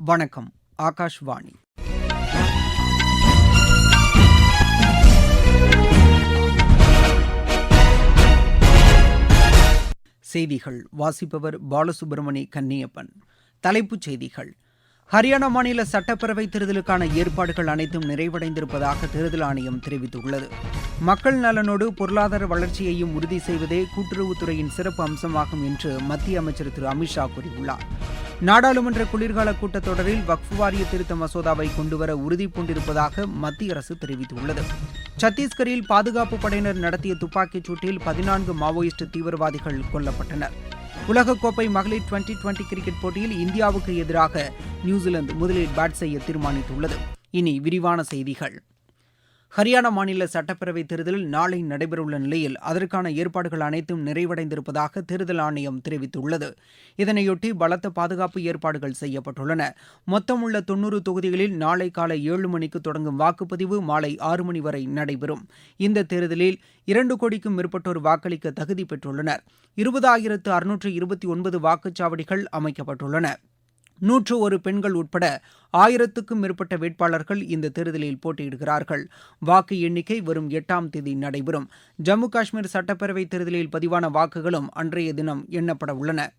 வணக்கம் ஆகாஷ்வாணி. செய்திகள் வாசிப்பவர் பாலசுப்ரமணி கன்னியப்பன். தலைப்புச் செய்திகள் ஹரியானா மாநில சட்டப்பேரவை தேர்தலுக்கான ஏற்பாடுகள் அனைத்தும் நிறைவடைந்திருப்பதாக தேர்தல் ஆணையம் தெரிவித்துள்ளது. மக்கள் நலனோடு பொருளாதார வளர்ச்சியையும் உறுதி செய்வதே கூட்டுறவுத்துறையின் சிறப்பு அம்சமாகும் என்று மத்திய அமைச்சர் திரு அமித்ஷா கூறியுள்ளார். நாடாளுமன்ற குளிர்கால கூட்டத்தொடரில் வக்ஃபு வாரிய திருத்த மசோதாவை கொண்டுவர உறுதி பூண்டிருப்பதாக மத்திய அரசு தெரிவித்துள்ளது. சத்தீஸ்கரில் பாதுகாப்பு படையினர் நடத்திய துப்பாக்கிச் சூட்டில் பதினான்கு மாவோயிஸ்ட் தீவிரவாதிகள் கொல்லப்பட்டனர். உலகக்கோப்பை மகளிர் டுவெண்டி டுவெண்டி கிரிக்கெட் போட்டியில் இந்தியாவுக்கு எதிராக நியூசிலாந்து முதலில் பேட் செய்ய தீர்மானித்துள்ளது. இனி விரிவான செய்திகள். ஹரியானா மாநில சட்டப்பேரவை தேர்தல் நாளை நடைபெறவுள்ள நிலையில் அதற்கான ஏற்பாடுகள் அனைத்தும் நிறைவடைந்திருப்பதாக தேர்தல் ஆணையம் தெரிவித்துள்ளது. இதனையொட்டி பலத்த பாதுகாப்பு ஏற்பாடுகள் செய்யப்பட்டுள்ளன. மொத்தமுள்ள தொன்னூறு தொகுதிகளில் நாளை காலை ஏழு மணிக்கு தொடங்கும் வாக்குப்பதிவு மாலை ஆறு மணி வரை நடைபெறும். இந்த தேர்தலில் இரண்டு கோடிக்கும் மேற்பட்டோர் வாக்களிக்க தகுதி பெற்றுள்ளனர். இருபதாயிரத்து அறுநூற்று இருபத்தி ஒன்பது வாக்குச்சாவடிகள் அமைக்கப்பட்டுள்ளன. நூற்று ஒரு பெண்கள் உட்பட ஆயிரத்துக்கும் மேற்பட்ட வேட்பாளர்கள் இந்த தேர்தலில் போட்டியிடுகிறார்கள். வாக்கு எண்ணிக்கை வரும் எட்டாம் தேதி நடைபெறும். ஜம்மு காஷ்மீர் சட்டப்பேரவை தேர்தலில் பதிவான வாக்குகளும் அன்றைய தினம் எண்ணப்பட உள்ளன.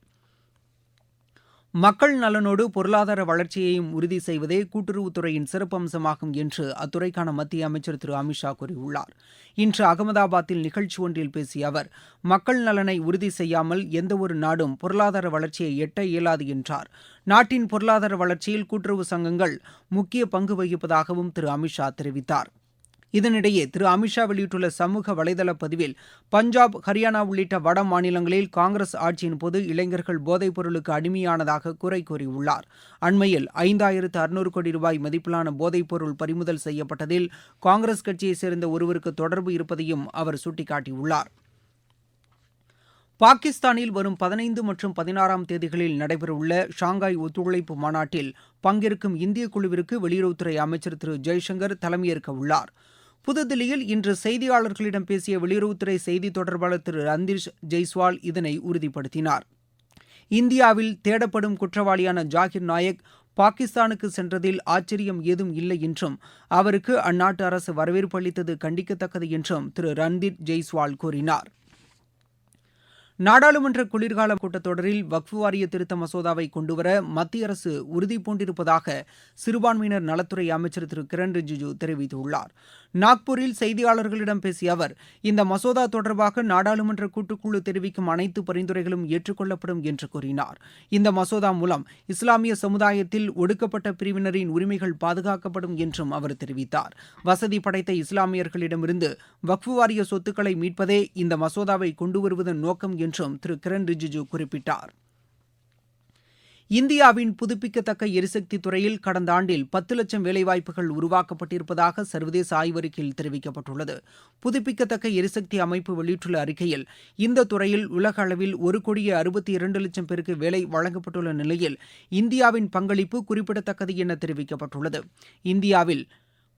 மக்கள் நலனோடு பொருளாதார வளர்ச்சியையும் உறுதி செய்வதே கூட்டுறவுத்துறையின் சிறப்பம்சமாகும் என்று அத்துறைக்கான மத்திய அமைச்சர் திரு. அமித்ஷா கூறியுள்ளார். இன்று அகமதாபாத்தில் நிகழ்ச்சி ஒன்றில் பேசிய அவர் மக்கள் நலனை உறுதி செய்யாமல் எந்தவொரு நாடும் பொருளாதார வளர்ச்சியை எட்ட இயலாது என்றார். நாட்டின் பொருளாதார வளர்ச்சியில் கூட்டுறவு சங்கங்கள் முக்கிய பங்கு வகிப்பதாகவும் திரு. அமித்ஷா தெரிவித்தார். இதனிடையே திரு அமித்ஷா வெளியிட்டுள்ள சமூக வலைதள பதிவில் பஞ்சாப் ஹரியானா உள்ளிட்ட வட மாநிலங்களில் காங்கிரஸ் ஆட்சியின் போது இளைஞர்கள் போதைப் பொருளுக்கு அடிமையானதாக குறை கூறியுள்ளார். அண்மையில் ஐந்தாயிரத்து அறுநூறு கோடி ரூபாய் மதிப்பிலான போதைப் பொருள் பறிமுதல் செய்யப்பட்டதில் காங்கிரஸ் கட்சியைச் சேர்ந்த ஒருவருக்கு தொடர்பு இருப்பதையும் அவர் சுட்டிக்காட்டியுள்ளார். பாகிஸ்தானில் வரும் பதினைந்து மற்றும் பதினாறாம் தேதிகளில் நடைபெறவுள்ள ஷாங்காய் ஒத்துழைப்பு மாநாட்டில் பங்கேற்கும் இந்திய குழுவிற்கு வெளியுறவுத்துறை அமைச்சர் திரு ஜெய்சங்கர் தலைமையேற்க உள்ளாா் புதுதில்லியில் இன்று செய்தியாளர்களிடம் பேசிய வெளியுறவுத்துறை செய்தி தொடர்பாளர் திரு ரந்தீஷ் ஜெய்ஸ்வால் இதனை உறுதிப்படுத்தினார். இந்தியாவில் தேடப்படும் குற்றவாளியான ஜாகிர் நாயக் பாகிஸ்தானுக்கு சென்றதில் ஆச்சரியம் ஏதும் இல்லை என்றும் அவருக்கு அந்நாட்டு அரசு வரவேற்பு அளித்தது கண்டிக்கத்தக்கது என்றும் திரு ரன்தீப் ஜெய்ஸ்வால் கூறினார். நாடாளுமன்ற குளிர்கால கூட்டத்தொடரில் வக்ஃபு வாரிய திருத்த மசோதாவை கொண்டுவர மத்திய அரசு உறுதிபூண்டிருப்பதாக சிறுபான்மையினர் நலத்துறை அமைச்சர் திரு கிரண் ரிஜிஜு தெரிவித்துள்ளார். நாக்பூரில் செய்தியாளர்களிடம் பேசிய அவர் இந்த மசோதா தொடர்பாக நாடாளுமன்ற கூட்டுக்குழு தெரிவிக்கும் அனைத்து பரிந்துரைகளும் ஏற்றுக்கொள்ளப்படும் என்று கூறினார். இந்த மசோதா மூலம் இஸ்லாமிய சமுதாயத்தில் ஒடுக்கப்பட்ட பிரிவினரின் உரிமைகள் பாதுகாக்கப்படும் என்றும் அவர் தெரிவித்தார். வசதி படைத்த இஸ்லாமியர்களிடமிருந்து வக்ஃபு வாரிய சொத்துக்களை மீட்பதே இந்த மசோதாவை கொண்டுவருவதன் நோக்கம் என்றும் திரு. கிரண் ரிஜிஜு குறிப்பிட்டார். இந்தியாவின் புதுப்பிக்கத்தக்க எரிசக்தி துறையில் கடந்த ஆண்டில் பத்து லட்சம் வேலைவாய்ப்புகள் உருவாக்கப்பட்டிருப்பதாக சர்வதேச ஆய்வறிக்கையில் தெரிவிக்கப்பட்டுள்ளது. புதுப்பிக்கத்தக்க எரிசக்தி அமைப்பு வெளியிட்டுள்ள அறிக்கையில் இந்த துறையில் உலக அளவில் ஒரு கோடியே அறுபத்தி இரண்டு லட்சம் பேருக்கு வேலை வழங்கப்பட்டுள்ள நிலையில் இந்தியாவின் பங்களிப்பு குறிப்பிடத்தக்கது என தெரிவிக்கப்பட்டுள்ளது. இந்தியாவில்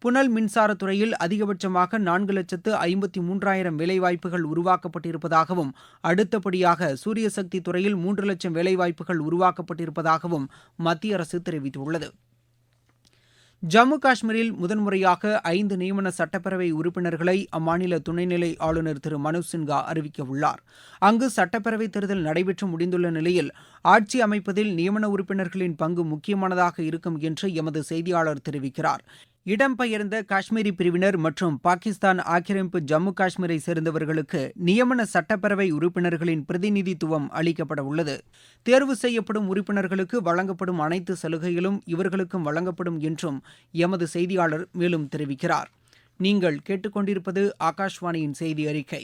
புனல் மின்சார துறையில் அதிகபட்சமாக நான்கு லட்சத்து ஐம்பத்தி மூன்றாயிரம் வேலைவாய்ப்புகள் உருவாக்கப்பட்டிருப்பதாகவும் அடுத்தபடியாக சூரிய சக்தி துறையில் மூன்று லட்சம் வேலைவாய்ப்புகள் உருவாக்கப்பட்டிருப்பதாகவும் மத்திய அரசு தெரிவித்துள்ளது. ஜம்மு காஷ்மீரில் முதன்முறையாக ஐந்து நியமன சட்டப்பேரவை உறுப்பினர்களை அம்மாநில துணைநிலை ஆளுநர் திரு. மனோஜ் சின்ஹா அறிவிக்கவுள்ளார் அங்கு சட்டப்பேரவை தேர்தல் நடைபெற்று முடிந்துள்ள நிலையில் ஆட்சி அமைப்பதில் நியமன உறுப்பினர்களின் பங்கு முக்கியமானதாக இருக்கும் என்று எமது செய்தியாளர் தெரிவிக்கிறார். இடம்பெயர்ந்த காஷ்மீரி பிரிவினர் மற்றும் பாகிஸ்தான் ஆக்கிரமிப்பு ஜம்மு காஷ்மீரை சேர்ந்தவர்களுக்கு நியமன சட்டப்பேரவை உறுப்பினர்களின் பிரதிநிதித்துவம் அளிக்கப்பட உள்ளது. தேர்வு செய்யப்படும் உறுப்பினர்களுக்கு வழங்கப்படும் அனைத்து சலுகைகளும் இவர்களுக்கும் வழங்கப்படும் என்றும் எமது செய்தியாளர் மேலும் தெரிவிக்கிறார். நீங்கள் கேட்டுக்கொண்டிருப்பது ஆகாஷ்வாணியின் செய்தி அறிக்கை.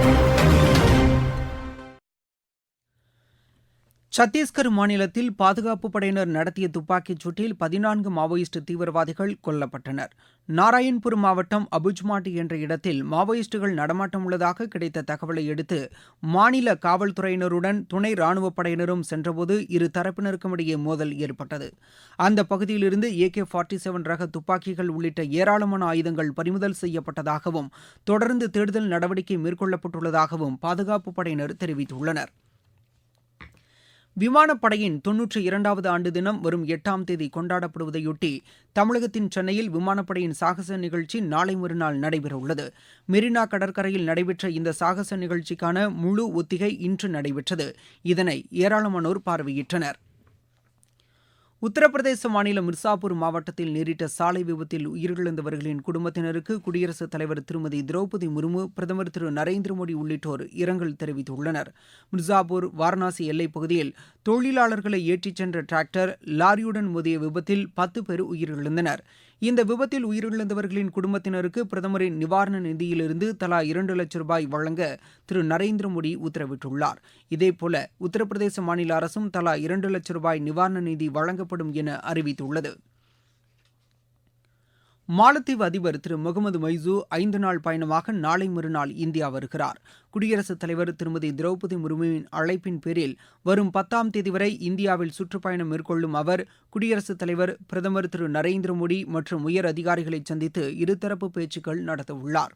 சத்தீஸ்கர் மாநிலத்தில் பாதுகாப்பு படையினர் நடத்திய துப்பாக்கிச் சூட்டில் பதினான்கு மாவோயிஸ்ட் தீவிரவாதிகள் கொல்லப்பட்டனர். நாராயண்பூர் மாவட்டம் அபுஜ்மாட்டி என்ற இடத்தில் மாவோயிஸ்டுகள் நடமாட்டம் உள்ளதாக கிடைத்த தகவலை அடுத்து மாநில காவல்துறையினருடன் துணை ராணுவப் படையினரும் சென்றபோது இரு தரப்பினருக்கும் இடையே மோதல் ஏற்பட்டது. அந்த பகுதியிலிருந்து ஏகே ஃபார்ட்டி செவன் ரக துப்பாக்கிகள் உள்ளிட்ட ஏராளமான ஆயுதங்கள் பறிமுதல் செய்யப்பட்டதாகவும் தொடர்ந்து தேடுதல் நடவடிக்கை மேற்கொள்ளப்பட்டுள்ளதாகவும் பாதுகாப்பு படையினர் தெரிவித்துள்ளனர். விமானப்படையின் தொன்னூற்றி இரண்டாவது ஆண்டு தினம் வரும் எட்டாம் தேதி கொண்டாடப்படுவதையொட்டி தமிழகத்தின் சென்னையில் விமானப்படையின் சாகச நிகழ்ச்சி நாளை மறுநாள் நடைபெறவுள்ளது. மெரினா கடற்கரையில் நடைபெற்ற இந்த சாகச நிகழ்ச்சிக்கான முழு ஒத்திகை இன்று நடைபெற்றது. இதனை ஏராளமானோர் பார்வையிட்டனர். உத்தரப்பிரதேச மாநிலம் மிர்சாப்பூர் மாவட்டத்தில் நேரிட்ட சாலை விபத்தில் உயிரிழந்தவர்களின் குடும்பத்தினருக்கு குடியரசுத் தலைவர் திருமதி திரௌபதி முர்மு பிரதமர் திரு நரேந்திர மோடி உள்ளிட்டோர் இரங்கல் தெரிவித்துள்ளனர். மிர்சாப்பூர் வாரணாசி எல்லைப் பகுதியில் தொழிலாளர்களை ஏற்றிச் சென்ற டிராக்டர் லாரியுடன் மோதிய விபத்தில் பத்து பேர் உயிரிழந்தனர். இந்த விபத்தில் உயிரிழந்தவர்களின் குடும்பத்தினருக்கு பிரதமரின் நிவாரண நிதியிலிருந்து தலா இரண்டு லட்சம் ரூபாய் வழங்க திரு நரேந்திர மோடி உத்தரவிட்டுள்ளார். இதேபோல உத்தரப்பிரதேச மாநில அரசும் தலா இரண்டு லட்சம் ரூபாய் நிவாரண நிதி வழங்கப்படும் என அறிவித்துள்ளது. மாலத்தீவு அதிபர் திரு முகமது மைசூ ஐந்து நாள் பயணமாக நாளை மறுநாள் இந்தியா வருகிறார். குடியரசுத் தலைவர் திருமதி திரௌபதி முர்முவின் அழைப்பின் பேரில் வரும் பத்தாம் தேதி வரை இந்தியாவில் சுற்றுப்பயணம் மேற்கொள்ளும் அவர் குடியரசுத் தலைவர் பிரதமர் திரு நரேந்திர மோடி மற்றும் உயர் அதிகாரிகளை சந்தித்து இருதரப்பு பேச்சுக்கள் நடத்தவுள்ளார்.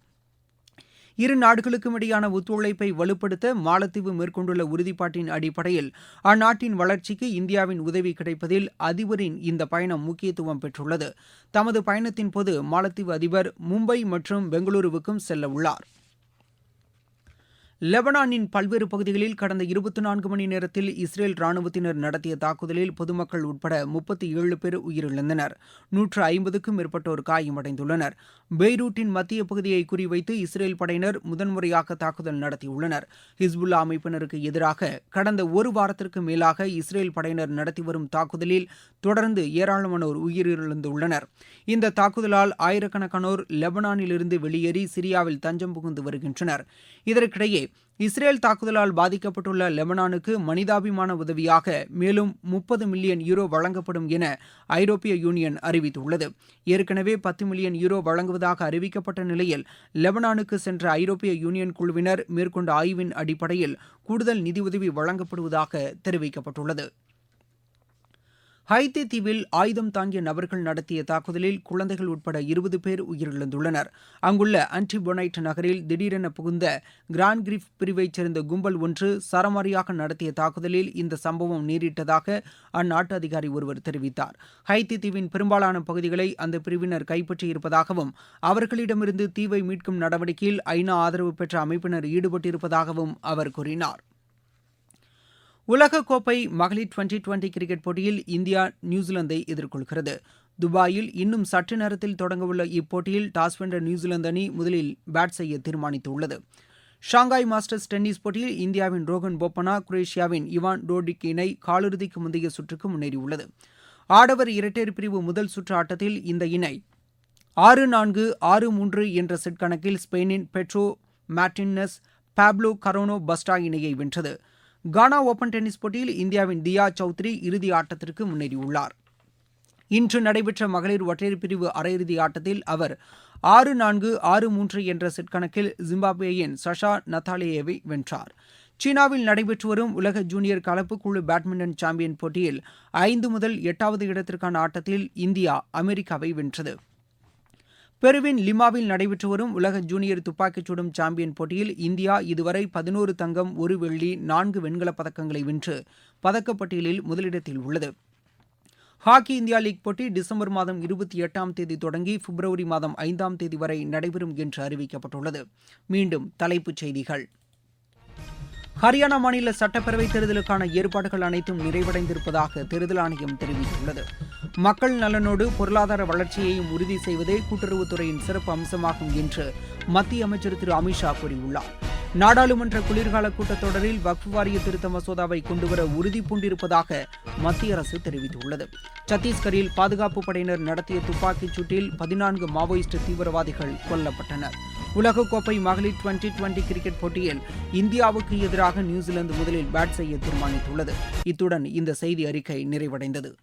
இரு நாடுகளுக்கும் இடையான ஒத்துழைப்பை வலுப்படுத்த மாலத்தீவு மேற்கொண்டுள்ள உறுதிப்பாட்டின் அடிப்படையில் அந்நாட்டின் வளர்ச்சிக்கு இந்தியாவின் உதவி கிடைப்பதில் அதிபரின் இந்த பயணம் முக்கியத்துவம் பெற்றுள்ளது. தமது பயணத்தின் போது மாலத்தீவு அதிபர் மும்பை மற்றும் பெங்களூருவுக்கும் செல்ல உள்ளார் லெபனானின் பல்வேறு பகுதிகளில் கடந்த இருபத்தி நான்கு மணி நேரத்தில் இஸ்ரேல் ராணுவத்தினர் நடத்திய தாக்குதலில் பொதுமக்கள் உட்பட முப்பத்தி ஏழு பேர் உயிரிழந்தனர். நூற்று ஐம்பதுக்கும் மேற்பட்டோர் காயமடைந்துள்ளனர். பெய்ரூட்டின் மத்திய பகுதியை குறிவைத்து இஸ்ரேல் படையினர் முதன்முறையாக தாக்குதல் நடத்தியுள்ளனர். ஹிஸ்புல்லா அமைப்பினருக்கு எதிராக கடந்த ஒரு வாரத்திற்கு மேலாக இஸ்ரேல் படையினர் நடத்தி வரும் தாக்குதலில் தொடர்ந்து ஏராளமானோர் உயிரிழந்துள்ளனர். இந்த தாக்குதலால் ஆயிரக்கணக்கானோர் லெபனானிலிருந்து வெளியேறி சிரியாவில் தஞ்சம் புகுந்து வருகின்றனர். இதற்கிடையே இஸ்ரேல் தாக்குதலால் பாதிக்கப்பட்டுள்ள லெபனானுக்கு மனிதாபிமான உதவியாக மேலும் முப்பது மில்லியன் யூரோ வழங்கப்படும் என ஐரோப்பிய யூனியன் அறிவித்துள்ளது. ஏற்கனவே பத்து மில்லியன் யூரோ வழங்குவதாக அறிவிக்கப்பட்ட நிலையில் லெபனானுக்கு சென்ற ஐரோப்பிய யூனியன் குழுவினர் மேற்கொண்ட ஆய்வின் அடிப்படையில் கூடுதல் நிதியுதவி வழங்கப்படுவதாக தெரிவிக்கப்பட்டுள்ளது. ஹைத்தி தீவில் ஆயுதம் தாங்கிய நபர்கள் நடத்திய தாக்குதலில் குழந்தைகள் உட்பட இருபது பேர் உயிரிழந்துள்ளனர். அங்குள்ள அன்டிபொனைட் நகரில் திடீரென புகுந்த கிராண்ட் கிரிஃப் பிரிவைச் சேர்ந்த கும்பல் ஒன்று சரமாரியாக நடத்திய தாக்குதலில் இந்த சம்பவம் நேரிட்டதாக அந்நாட்டு அதிகாரி ஒருவர் தெரிவித்தார். ஹைத்தி தீவின் பெரும்பாலான பகுதிகளை அந்த பிரிவினர் கைப்பற்றியிருப்பதாகவும் அவர்களிடமிருந்து தீவை மீட்கும் நடவடிக்கையில் ஐநா ஆதரவு பெற்ற அமைப்பினர் ஈடுபட்டிருப்பதாகவும் அவர் கூறினார். உலகக்கோப்பை மகளிர் டுவெண்டி டுவெண்டி கிரிக்கெட் போட்டியில் இந்தியா நியூசிலாந்தை எதிர்கொள்கிறது. துபாயில் இன்னும் சற்று நேரத்தில் தொடங்கவுள்ள இப்போட்டியில் டாஸ் வென்ற நியூசிலாந்து அணி முதலில் பேட் செய்ய தீர்மானித்துள்ளது. ஷாங்காய் மாஸ்டர்ஸ் டென்னிஸ் போட்டியில் இந்தியாவின் ரோகன் போப்பனா குரேஷியாவின் இவான் டோடிக் இணை காலிறுதிக்கு முந்தைய சுற்றுக்கு முன்னேறியுள்ளது. ஆடவர் இரட்டையர் பிரிவு முதல் சுற்று ஆட்டத்தில் இந்த இணை ஆறு நான்கு ஆறு மூன்று என்ற செட் கணக்கில் ஸ்பெயினின் பெட்ரோ மேட்டின்னஸ் பாப்லோ கரோனோ பஸ்டா இணையை வென்றது. கானா ஓபன் டென்னிஸ் போட்டியில் இந்தியாவின் தியா சௌத்ரி இறுதி ஆட்டத்திற்கு முன்னேறியுள்ளார். இன்று நடைபெற்ற மகளிர் ஒற்றையர் பிரிவு அரையிறுதி ஆட்டத்தில் அவர் ஆறு நான்கு ஆறு மூன்று என்ற செட் கணக்கில் ஜிம்பாப்வேயின் சஷா நத்தாலியேவை வென்றார். சீனாவில் நடைபெற்று வரும் உலக ஜூனியர் கலப்பு குழு பேட்மிண்டன் சாம்பியன் போட்டியில் ஐந்து முதல் எட்டாவது இடத்திற்கான ஆட்டத்தில் இந்தியா அமெரிக்காவை வென்றது. பெருவின் லிமாவில் நடைபெற்று வரும் உலக ஜூனியர் துப்பாக்கிச் சுடும் சாம்பியன் போட்டியில் இந்தியா இதுவரை பதினோரு தங்கம் ஒரு வெள்ளி நான்கு வெண்கலப் பதக்கங்களை வென்று பதக்கப்பட்டியலில் முதலிடத்தில் உள்ளது. ஹாக்கி இந்தியா லீக் போட்டி டிசம்பர் மாதம் இருபத்தி எட்டாம் தேதி தொடங்கி பிப்ரவரி மாதம் ஐந்தாம் தேதி வரை நடைபெறும் என்று அறிவிக்கப்பட்டுள்ளது. மீண்டும் தலைப்புச் செய்திகள். ஹரியானா மாநில சட்டப்பேரவைத் தேர்தலுக்கான ஏற்பாடுகள் அனைத்தும் நிறைவடைந்திருப்பதாக தேர்தல் ஆணையம் தெரிவித்துள்ளது. மக்கள் நலனோடு பொருளாதார வளர்ச்சியையும் உறுதி செய்வதே கூட்டுறவுத்துறையின் சிறப்பு அம்சமாகும் என்று மத்திய அமைச்சர் திரு அமித்ஷா கூறியுள்ளார். நாடாளுமன்ற குளிர்கால கூட்டத்தொடரில் வக்ஃப் வாரிய திருத்த மசோதாவை கொண்டுவர உறுதி பூண்டிருப்பதாக மத்திய அரசு தெரிவித்துள்ளது. சத்தீஸ்கரில் பாதுகாப்பு படையினர் நடத்திய துப்பாக்கிச் சூட்டில் பதினான்கு மாவோயிஸ்ட் தீவிரவாதிகள் கொல்லப்பட்டனர். உலகக்கோப்பை மகளிர் டுவெண்டி டுவெண்டி கிரிக்கெட் போட்டியில் இந்தியாவுக்கு எதிராக நியூசிலாந்து முதலில் பேட் செய்ய தீர்மானித்துள்ளது. இத்துடன் இந்த செய்தி அறிக்கை நிறைவடைந்தது.